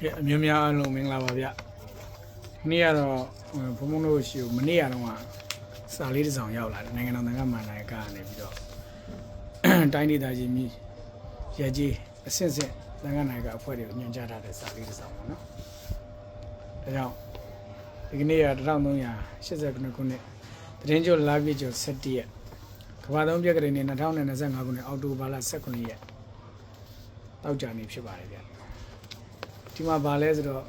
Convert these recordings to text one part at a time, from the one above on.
ကဲအမျိုးများအားလုံးမင်္ဂလာပါဗျ။နေ့ကတော့ဘုံဘုံတို့ရှိကိုမနေ့ကတော့ကစာလေးတစ်စောင်ရောက်လာတယ်နိုင်ငံတော်သံဃာ့မန္တန်ကနေပြီးတော့တိုင်းဒေသကြီးမြည်ရကြီးအစစ်စစ်သံဃာ့နိုင်ကအဖွဲ့တွေကိုညွှန်ကြားထားတဲ့စာလေးတစ်စောင်ပေါ့နော်။ဒါကြောင့်ဒီကနေ့က1389ခုနှစ်တရင်ကျော်လာပြည့်ကျော်17ရက်ကဘာသုံးပြက်ကလေးနဲ့2025ခုနှစ်အောက်တိုဘာလ18ရက်တောက်ကြနေဖြစ်ပါတယ်ဗျ။ ဒီမှာဗာလဲဆိုတော့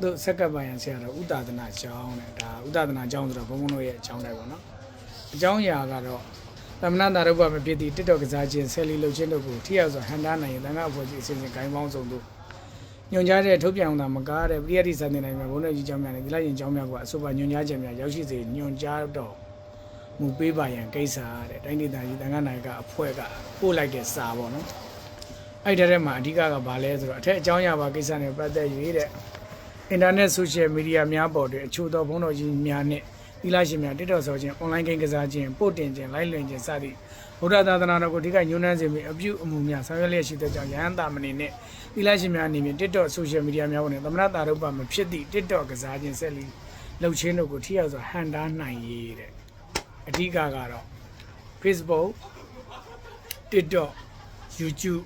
သူစက်ကပ်ပိုင်ရန်ဆရာတော်ဥတာဒနာကျောင်းတဲ့ဒါဥတာဒနာကျောင်းဆိုတော့ဘုံဘုံတို့ရဲ့အကျောင်းတိုင်းပေါ့နော်အကျောင်းအရာကတော့သမဏတာရုပ္ပမဖြစ်သည့်တစ်တော်ကစားခြင်းဆယ်လီလှုပ်ခြင်းတို့ကိုထိရောက်စွာဟန်တာနိုင်ရင်တန်ခါအဖွဲ့ကြီးအစဉ်စဉ်ဂိုင်းပေါင်းစုံတို့ညွန်ကြားတဲ့ထုတ်ပြန်အောင်သာမကားတဲ့ပရိယတ်တိစံတင်နိုင်မှာဘုန်းတော်ကြီးကျောင်းများနဲ့ဒီလိုက်ရင်ကျောင်းများကအဆိုပါညွန်ကြားခြင်းများရောက်ရှိစေညွန်ကြားတော့မူပေးပါရန်ကိစ္စတဲ့တိုင်းဒေသကြီးတန်ခါနိုင်ကအဖွဲ့ကပို့လိုက်တဲ့စာပေါ့နော် အဲ့ဒီထဲမှာအဓိကကဘာလဲဆိုတော့အထက်အကြောင်းအရာပါကိစ္စနဲ့ပတ်သက်၍တဲ့အင်တာနက်ဆိုရှယ်မီဒီယာများပေါ်တွင်အချို့သောဘုန်းတော်ကြီးများနှင့်သီလရှင်များတစ်တော်ဆောခြင်းအွန်လိုင်းဂိမ်းကစားခြင်းပို့တင်ခြင်းလိုက်လွင်ခြင်းစသည့်ဗုဒ္ဓသာသနာတော်ကိုအဓိကညွှန်းနှန်းစေပြီးအပြုအမူများဆောင်ရွက်လျက်ရှိတဲ့ကြောင့်ယဟန်တာမဏေနှင့်သီလရှင်များအနေဖြင့်တစ်တော်ဆိုရှယ်မီဒီယာများပေါ်တွင်သမဏတာရုပ္ပမဖြစ်သည့်တစ်တော်ကစားခြင်းဆက်လီလှုပ်ခြင်းတို့ကိုထိရောက်စွာဟန်တာနိုင်ရတဲ့အဓိကကတော့ Facebook TikTok YouTube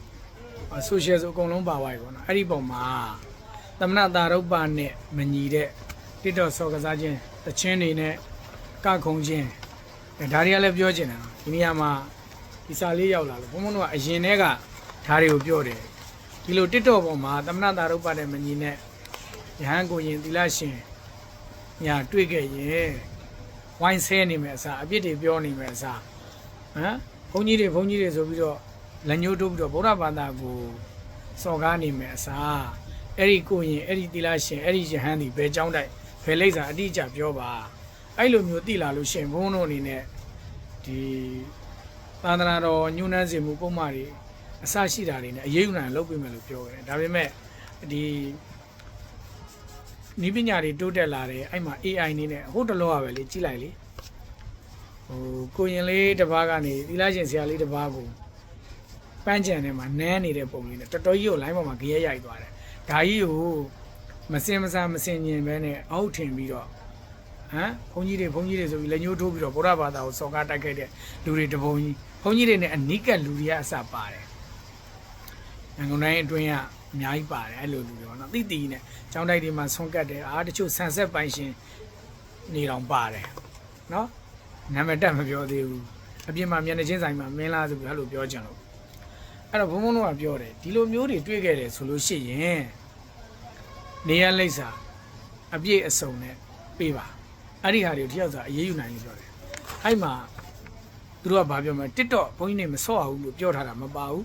ဆိုရှယ်ဆိုအကုန်လုံးပါသွားပြီပေါ့နော်အဲ့ဒီပုံမှာသမဏတာရုပ်ပါနဲ့မညီတဲ့တစ်တော့ဆော်ကစားခြင်းတချင်းတွေနဲ့ကခုံခြင်းအဲဒါတွေကလည်းပြောချင်တယ်နော်ဒီနေရာမှာဒီစာလေးရောက်လာလို့ဘုံဘုံတို့ကအရင်တည်းကဒါတွေကိုပြောတယ်ဒီလိုတစ်တော့ပုံမှာသမဏတာရုပ်ပါနဲ့မညီနဲ့ယဟန်ကိုရင်သီလရှင်ညာတွေ့ခဲ့ရင်ဝိုင်းဆဲနေမယ်အစားအပြစ်တွေပြောနေမယ်အစားဟမ်ဘုန်းကြီးတွေဘုန်းကြီးတွေဆိုပြီးတော့ လက်ညှိုးထိုးပြီးတော့ဗုဒ္ဓဘာသာကိုစော်ကားနေမယ်အစားအဲ့ဒီကိုရင်အဲ့ဒီတိလာရှင်အဲ့ဒီယဟန်ဒီဘယ်ကြောင်းတိုက်ဘယ်လိမ့်စာအတိအကျပြောပါအဲ့လိုမျိုးတိလာလို့ရှင်ဘုန်းတော်အနေနဲ့ဒီသာသနာတော်ညှိုးနှမ်းစေမှုပုံမှားတွေအစရှိတာတွေနဲ့အရေးယူနိုင်လုပ်ပေးမယ်လို့ပြောတယ်ဒါပေမဲ့ဒီနီးပညာတွေတိုးတက်လာတယ်အဲ့မှာ AI နေနဲ့ဟိုတလောကပဲလေကြည့်လိုက်လေဟိုကိုရင်လေးတစ်ပါးကနေသီလရှင်ဆရာလေးတစ်ပါးကို ပန်းကြံထဲမှာနန်းနေတဲ့ပုံလေးနဲ့တော်တော်ကြီးကိုလိုင်းပေါ်မှာကြရဲရိုက်သွားတယ်။ဒါကြီးကိုမစင်မစားမစင်ញင်ပဲနဲ့အောက်ထင်ပြီးတော့ဟမ်ဘုန်းကြီးတွေဘုန်းကြီးတွေဆိုပြီးလက်ညှိုးထိုးပြီးတော့ဗုဒ္ဓဘာသာကိုစော်ကားတိုက်ခိုက်တဲ့လူတွေတပုံကြီးဘုန်းကြီးတွေနဲ့အနိကလူတွေကအစပါတယ်။ငုံတိုင်းအတွင်းကအများကြီးပါတယ်အဲ့လိုလူတွေပေါ့နော်။တိတိနဲ့ကျောင်းတိုက်တွေမှာဆွန့်ကတ်တယ်အားတချို့ဆန်ဆက်ပိုင်ရှင်နေတော်ပါတယ်နော်။နာမည်တက်မပြောသေးဘူး။အပြင်မှာမျက်နှာချင်းဆိုင်မှာမင်းလားဆိုပြီးအဲ့လိုပြောကြလို့ အဲ့တော့ဘုံဘုံတို့ကပြောတယ်ဒီလိုမျိုးတွေတွေ့ခဲ့တယ်ဆိုလို့ရှိရင်နေရလိမ့်စာအပြည့်အစုံနဲ့ပေးပါအဲ့ဒီဟာတွေကိုတယောက်စာအရေးယူနိုင်လို့ပြောတယ်အဲ့မှာသူတို့ကဘာပြောမလဲ TikTok ဘုန်းကြီးနေမဆော့အောင်လို့ပြောထားတာမပါဘူး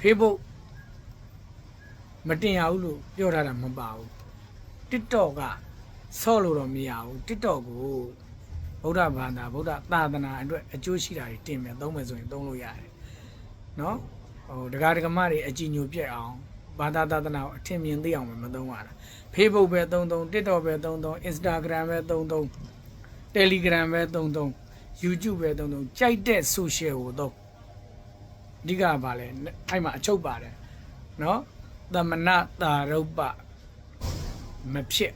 Facebook မတင်ရဘူးလို့ပြောထားတာမပါဘူး TikTok ကဆော့လို့တော့မရဘူး TikTok ကိုဗုဒ္ဓဘာသာဗုဒ္ဓသာသနာအတွက်အကျိုးရှိတာတွေတင်မယ်သုံးမယ်ဆိုရင်သုံးလို့ရတယ် နော်ဟိုဒကာဒကမတွေအကြည်ညိုပြက်အောင်ဘာသာသာသနာကိုအထင်မြင်သိအောင်မသုံးရတာ Facebook ပဲသုံးသုံး TikTok ပဲသုံးသုံး Instagram ပဲသုံးသုံး Telegram ပဲသုံးသုံး YouTube ပဲသုံးသုံးကြိုက်တဲ့ social ကိုသုံးအဓိကကဘာလဲအဲ့မှာအချုပ်ပါတယ်နော်သမဏတာရုပ္ပမဖြစ်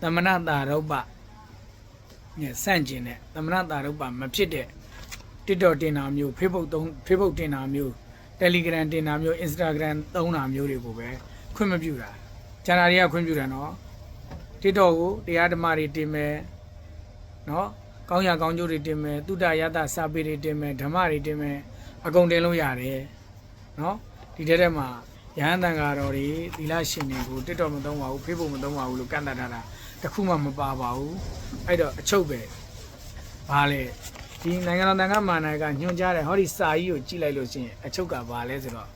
သမဏတာရုပ္ပညစန့်ကျင်တဲ့သမဏတာရုပ္ပမဖြစ်တဲ့ TikTok တင်တာမျိုး Facebook သုံး Facebook တင်တာမျိုး Telegram တင်တာမျိုး Instagram သုံးတာမျိုးတွေကိုပဲခွင့်မပြုတာကျန်တာတွေကခွင့်ပြုတယ်နော် TikTok ကိုတရားဓမ္မတွေတင်မယ်နော်ကောင်းရကောင်းကျိုးတွေတင်မယ်တုဒ္ဒရတစာပေတွေတင်မယ်ဓမ္မတွေတင်မယ်အကုန်တင်လို့ရတယ်နော်ဒီတဲ့ထဲမှာရဟန်းတန်ဃာတော်တွေသီလရှင်တွေကို TikTok မသုံးပါဘူး Facebook မသုံးပါဘူးလို့ကန့်သတ်ထားတာတစ်ခုမှမပါပါဘူးအဲ့တော့အချုပ်ပဲဘာလဲ ဒီနိုင်ငံတော်တန်ခါမာနာကညွှန်ကြားတဲ့ဟောဒီစာကြီးကိုကြည့်လိုက်လို့ရှိရင်အချုပ်ကဘာလဲဆိုတော့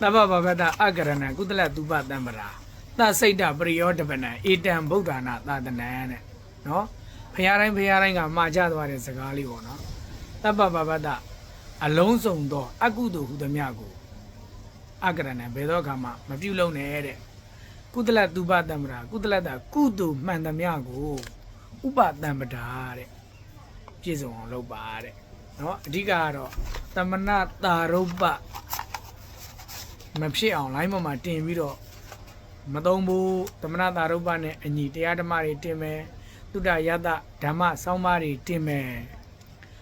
သဗ္ဗဗဗတအကရဏံကုသလတုပတံပရာသစိတ်တပရိယောတပနံဧတံဗုဒ္ဓနာသာသနံတဲ့နော်ဖရာတိုင်းဖရာတိုင်းကမှာကြသွားတဲ့စကားလေးပေါ့နော်သဗ္ဗဗဗတအလုံးစုံသော အကုသိုလ်ဟုသမျှကိုအကရဏံဘယ်တော့ခါမှမပြုလုပ်နဲ့တဲ့ကုသလတုပတံပရာကုသလတကုသိုလ်မှန်သမျှကိုဥပတံပတာတဲ့ ပြည့်စုံအောင်လုပ်ပါတဲ့เนาะအဓိကကတော့တမနာတာရုပ္ပမဖြစ်အောင် line ပေါ်မှာတင်ပြီးတော့ မသုံးဘူးသမဏတာရုပ္ပနဲ့အညီတရားဓမ္မတွေတင်မယ်တုဒ္ဒယတဓမ္မစောင်းပါးတွေတင်မယ်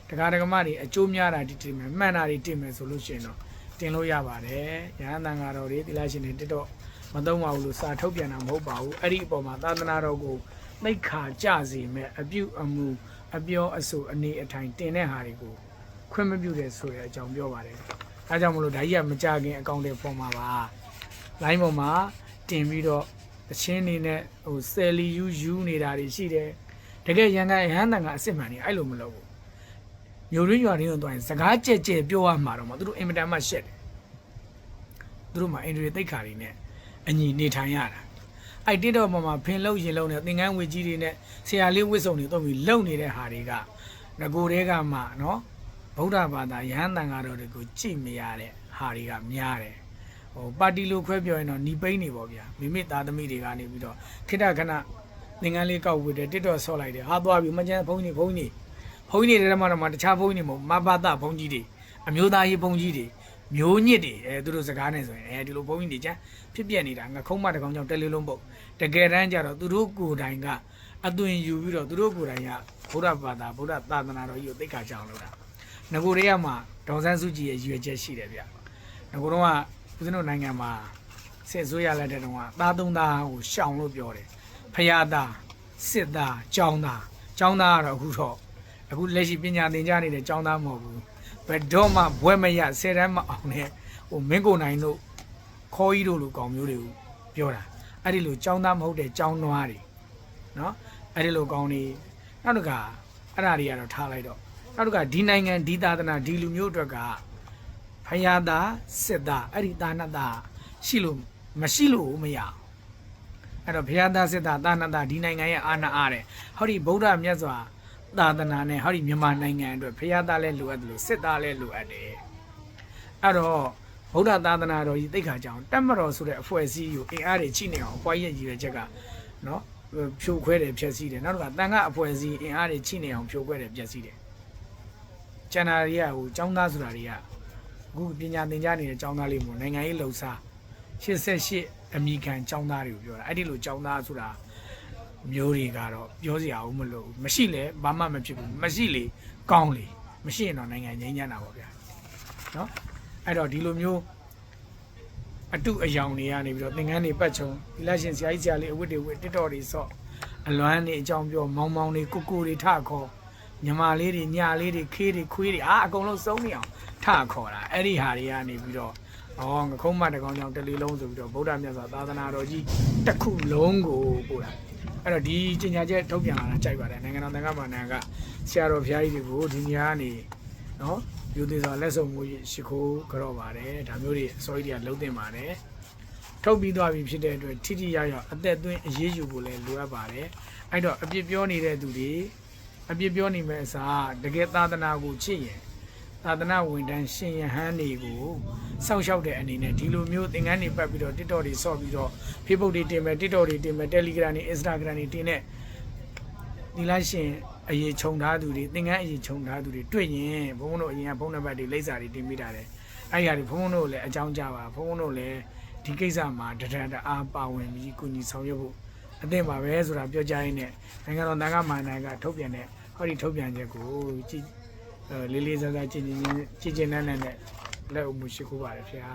တရားဓမ္မတွေအကျိုးများတာတွေတင်မယ်မှန်တာတွေတင်မယ်ဆိုလို့ရှိရင်တော့တင်လို့ရပါတယ်ရဟန်းတန်ဃာတော်တွေသီလရှင်တွေတက်တော့မသုံးပါဘူးလို့စာထုတ်ပြန်တာမဟုတ်ပါဘူးအဲ့ဒီအပေါ်မှာသာသနာတော်ကို သိက္ခာကြစေမဲ့အပြုအမူအပြောအဆိုအနေအထိုင်တင်တဲ့ဟာတွေကိုခွင့်မပြုတဲ့ဆိုတဲ့အကြောင်းပြောပါတယ်အဲကြောင့်မလို့ဒါကြီးကမကြခင်အကောင့်တွေပေါ်မှာပါလိုင်းပေါ်မှာတင်ပြီးတော့အချင်းနေနဲ့ဟိုဆယ်လီယူယူနေတာတွေရှိတယ်တကယ်ရန်ကန်ရဟန်းတန်ကအစ်စ်မှန်နေအဲ့လိုမလုပ်ဘူးမျိုးရင်းရွာရင်းကိုတွိုင်းစကားကြဲကြဲပြောရမှာတော့မသူတို့အင်မတန်မှရှက်တယ်သူတို့မှာအင်ဒရီသိက္ခာတွေနဲ့အညီနေထိုင်ရတာ အဲ့တိတော့ပေါ်မှာဖင်လို့ရင်လုံးနဲ့သင်္ကန်းဝေကြီးတွေနဲ့ဆရာလေးဝစ်စုံတွေတော့ပြီးလုံနေတဲ့ဟာတွေကငကိုတွေကမှနော်ဗုဒ္ဓဘာသာရဟန်းတန်ဃာတော်တွေကိုကြည့်မရတဲ့ဟာတွေကများတယ်ဟိုပါတီလိုခွဲပြောရင်တော့ညီပိန်းနေပေါ့ဗျာမိမိသားသမီးတွေကနေပြီးတော့ခိတခဏသင်္ကန်းလေးကောက်ဝတ်တယ်တစ်တော့ဆော့လိုက်တယ်ဟာသွားပြီမကျန်ဘုန်းကြီးဘုန်းကြီးဘုန်းကြီးတွေထဲမှာတော့မှတခြားဘုန်းကြီးတွေမဟုတ်မဘာသာဘုန်းကြီးတွေအမျိုးသားရေးဘုန်းကြီးတွေ မျိုးညစ်တွေအဲသူတို့စကားနဲ့ဆိုရင်အဲဒီလိုဘုန်းကြီးတွေကျန်ဖြစ်ပြနေတာငါခုံးမတကောင်ကြောင့်တက်လေးလုံးပုတ်တကယ်တမ်းကျတော့သူတို့ကိုယ်တိုင်ကအသွင်ယူပြီးတော့သူတို့ကိုယ်တိုင်ကဘုရားဘာသာဘုရားသာသနာတော်ကြီးကိုသိက္ခာကြအောင်လုပ်တာငကိုတွေကမှဒေါန်ဆန်းစုကြည်ရဲ့ရွယ်ချက်ရှိတယ်ဗျငကိုတော့ကဦးဇင်းတို့နိုင်ငံမှာစစ်ဆိုးရလက်တဲ့တုန်းကသားသုံးသားကိုရှောင်လို့ပြောတယ်ဖယားသားစစ်သားကျောင်းသားကျောင်းသားကတော့အခုတော့အခုလက်ရှိပညာသင်ကြားနေတဲ့ကျောင်းသားမဟုတ်ဘူး ဘယ်တော့မှဘွဲမရဆယ်တန်းမအောင်နဲ့ဟိုမင်းကိုနိုင်တို့ခေါ်ကြီးတို့လိုကောင်မျိုးတွေကိုပြောတာအဲ့ဒီလိုကျောင်းသားမဟုတ်တဲ့ကျောင်းနွားတွေနော်အဲ့ဒီလိုကောင်တွေနောက်တစ်ခါအဲ့ဒါတွေကတော့ထားလိုက်တော့နောက်တစ်ခါဒီနိုင်ငံဒီသာသနာဒီလူမျိုးအတွက်ကဖယားသားစစ်သားအဲ့ဒီတာနတ်သားရှိလို့မရှိလို့မရအောင်အဲ့တော့ဖယားသားစစ်သားတာနတ်သားဒီနိုင်ငံရဲ့အာဏာအားတဲ့ဟောဒီဗုဒ္ဓမြတ်စွာ သာသနာနဲ့ဟောဒီမြန်မာနိုင်ငံအတွက်ဖယားသားလည်းလိုအပ်တယ်လို့စစ်သားလည်းလိုအပ်တယ်အဲ့တော့ဗုဒ္ဓသာသနာတော်ကြီးသိက္ခာကြောင်တက်မတော်ဆိုတဲ့အဖွဲ့အစည်းကိုအင်အားတွေချိနေအောင်အပွားရဲ့ရည်ရွယ်ချက်ကနော်ဖြိုခွဲတယ်ဖျက်ဆီးတယ်နောက်တစ်ခါတန်ခါအဖွဲ့အစည်းအင်အားတွေချိနေအောင်ဖြိုခွဲတယ်ဖျက်ဆီးတယ်ကျန်တာတွေကဟိုចောင်းသားဆိုတာတွေကအခုပညာသင်ကြားနေတဲ့ကျောင်းသားလေးမို့နိုင်ငံရေးလှုပ်ရှား88အမိခံကျောင်းသားတွေကိုပြောတာအဲ့ဒီလိုကျောင်းသားဆိုတာ မျိုးတွေကတော့ပြောစရာဘူးမလို့မရှိလဲဘာမှမဖြစ်ဘူးမရှိလေကောင်းလေမရှိရင်တော့နိုင်ငံငြိမ်းချမ်းတာပေါ့ဗျာနော်အဲ့တော့ဒီလိုမျိုးအတုအယောင်တွေကနေပြီးတော့သင်္ကန်းတွေပတ်ချုံဒီလက်ရှင်ဆရာကြီးဆရာလေးအဝတ်တွေဝတ်တစ်တော်တွေဆော့အလွမ်းတွေအကြောင်းပြောမောင်းမောင်းတွေကိုကိုတွေထခေါ်ညီမလေးတွေညာလေးတွေခေးတွေခွေးတွေအာအကုန်လုံးစုံနေအောင်ထခေါ်တာအဲ့ဒီဟာတွေကနေပြီးတော့ဩငခုံးမတကောင်ကြောင့်တလီလုံးဆိုပြီးတော့ဗုဒ္ဓမြတ်စွာသာသနာတော်ကြီးတစ်ခုလုံးကိုပို့တာ အဲ့တော့ဒီကျင်ညာချက်ထုတ်ပြန်လာတာကြိုက်ပါတယ်နိုင်ငံတော်သံဃာ့ဘာနာကဆရာတော်ဘုရားကြီးတွေကိုဒီနေရာကနေနော်ယူသေးစွာလက်ဆောင်မှုရှိခိုးကြော့ပါတယ်ဒါမျိုးတွေအစိုးရတွေကလုံးတင်ပါတယ်ထုတ်ပြီးသွားပြီဖြစ်တဲ့အတွက်ထိထိရောက်ရောက်အသက်သွင်းအရေးယူဖို့လည်းလိုအပ်ပါတယ်အဲ့တော့အပြစ်ပြောနေတဲ့သူတွေအပြစ်ပြောနေမဲ့အစားတကယ်သာသနာကိုချစ်ရင် သာသနာဝန်ထမ်းရှင်ယဟန်တွေကိုစောင့်ရှောက်တဲ့အနေနဲ့ဒီလိုမျိုးသင်္ကန်းတွေပတ်ပြီးတော့ TikTok တွေဆော့ပြီးတော့ Facebook တွေတင်မယ် TikTok တွေတင်မယ် Telegram တွေ Instagram တွေတင်တဲ့ဒီလားရှင်အရေးခြုံထားသူတွေသင်္ကန်းအရေးခြုံထားသူတွေတွေ့ရင်ဘုန်းဘုန်းတို့အရင်ကဖုန်းနံပါတ်တွေလိပ်စာတွေတင်မိတာတယ်အဲ့ဒီဟာတွေဘုန်းဘုန်းတို့လည်းအကြောင်းကြားပါဘုန်းဘုန်းတို့လည်းဒီကိစ္စမှာတရတအားပါဝင်ပြီးကုညီဆောင်ရွက်ဖို့အသင့်ပါပဲဆိုတာပြောကြားရင်းနဲ့နိုင်ငံတော်သံဃာ့မာနကထုတ်ပြန်တဲ့ဟောဒီထုတ်ပြန်ချက်ကိုကြည်အဲ လေးလေးစားစားကြည်ကြည်ကြည်ကြည်နန်းနန်းနဲ့လက်အမှုရှိခိုးပါတယ်ခင်ဗျာ